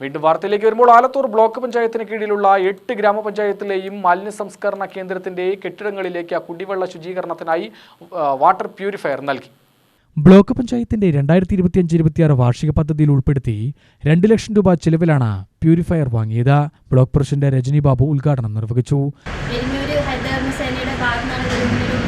വീണ്ടും വാർത്തയിലേക്ക് വരുമ്പോൾ ആലത്തൂർ ബ്ലോക്ക് പഞ്ചായത്തിന് കീഴിലുള്ള എട്ട് ഗ്രാമപഞ്ചായത്തിലെയും മാലിന്യ സംസ്കരണ കേന്ദ്രത്തിന്റെ കെട്ടിടങ്ങളിലേക്ക് കുടിവെള്ള ശുചീകരണത്തിനായി വാട്ടർ പ്യൂരിഫയർ നൽകി. ബ്ലോക്ക് പഞ്ചായത്തിന്റെ രണ്ടായിരത്തി ഇരുപത്തിയഞ്ച് ഇരുപത്തിയാറ് വാർഷിക പദ്ധതിയിൽ ഉൾപ്പെടുത്തി രണ്ട് ലക്ഷം രൂപ ചെലവിലാണ് പ്യൂരിഫയർ വാങ്ങിയത്. ബ്ലോക്ക് പ്രസിഡന്റ് രജനി ബാബു ഉദ്ഘാടനം നിർവഹിച്ചു.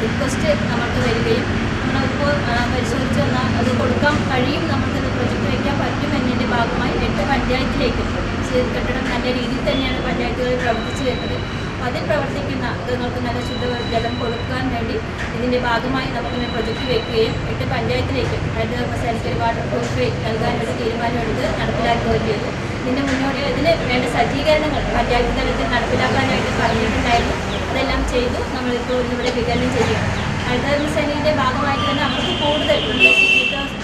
റിക്വസ്റ്റ് നമുക്ക് വരികയും നമ്മളിപ്പോൾ ആ, പരിശോധിച്ച് വന്നാൽ അത് കൊടുക്കാൻ കഴിയും നമുക്കത് പ്രൊജക്ട് വയ്ക്കാൻ പറ്റും എന്നതിന്റെ ഭാഗമായി പഞ്ചായത്തിലേക്ക് ചെയ്ത് കെട്ടിടം നല്ല രീതിയിൽ തന്നെയാണ് പഞ്ചായത്തുകളിൽ പ്രവർത്തിച്ചു വരുന്നത്. അതിൽ പ്രവർത്തിക്കുന്ന അംഗങ്ങൾക്ക് നല്ല ശുദ്ധജലം കൊടുക്കാൻ വേണ്ടി ഇതിന്റെ ഭാഗമായി നമുക്ക് പ്രൊജക്റ്റ് വയ്ക്കുകയും എട്ട് പഞ്ചായത്തിലേക്ക് ഹരിതകർമ്മസേനയ്ക്ക് സാനിറ്ററി വാട്ടർ പ്രൂഫ് നൽകാനുള്ള തീരുമാനമെടുത്ത് നടപ്പിലാക്കുകയും ചെയ്തു. ഇതിന്റെ മുന്നോടി ഇതിന് വേണ്ട സജ്ജീകരണങ്ങൾ പഞ്ചായത്ത് തലത്തിൽ നടപ്പിലാക്കാനായിട്ട് പറഞ്ഞിട്ടുണ്ടായിരുന്നു. അതെല്ലാം ചെയ്തു നമ്മളിപ്പോൾ ഇന്നിവിടെ വിതരണം ചെയ്യുകയാണ്. ഹരിതകർമ്മസേനയുടെ ഭാഗമായിട്ട് തന്നെ അവർക്ക് കൂടുതൽ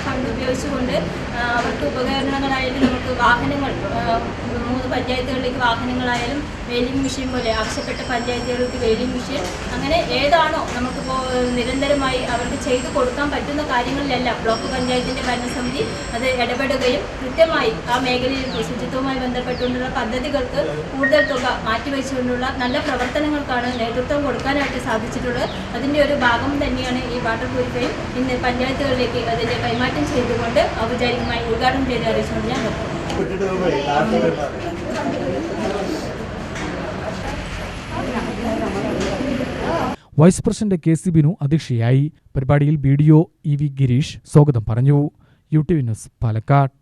ഫണ്ട് ഉപയോഗിച്ചുകൊണ്ട് അവർക്ക് ഉപകരണങ്ങളായാലും നമുക്ക് വാഹനങ്ങൾ മൂന്ന് പഞ്ചായത്തുകളിലേക്ക് വാഹനങ്ങളായാലും വെയിലിംഗ് മെഷീൻ പോലെ ആവശ്യപ്പെട്ട പഞ്ചായത്തുകൾക്ക് വെയിലിംഗ് മെഷീൻ അങ്ങനെ ഏതാണോ നമുക്കിപ്പോൾ നിരന്തരമായി അവർക്ക് ചെയ്തു കൊടുക്കാൻ പറ്റുന്ന കാര്യങ്ങളിലെല്ലാം ബ്ലോക്ക് പഞ്ചായത്തിന്റെ ഭരണസമിതി അത് ഇടപെടുകയും കൃത്യമായി ആ മേഖലയിൽ ശുചിത്വവുമായി ബന്ധപ്പെട്ടുകൊണ്ടുള്ള പദ്ധതികൾക്ക് കൂടുതൽ തുക മാറ്റിവെച്ചുകൊണ്ടുള്ള നല്ല പ്രവർത്തനങ്ങൾക്കാണ് നേതൃത്വം കൊടുക്കാനായിട്ട് സാധിച്ചിട്ടുള്ളത്. അതിന്റെ ഒരു ഭാഗം തന്നെയാണ് ഈ വാട്ടർ പൂരിപ്പയും ഇന്ന് പഞ്ചായത്തുകളിലേക്ക് അതിന്റെ കൈമാറ്റം ചെയ്തുകൊണ്ട് ഔപചാരികമായി ഉദ്ഘാടനം ചെയ്ത് അറിയിച്ചുകൊണ്ട് ഞാൻ vice president K C Binu അധ്യക്ഷയായി. പരിപാടിയിൽ B D O E V Gireesh സ്വാഗതം പറഞ്ഞു. U T V news Palakkad.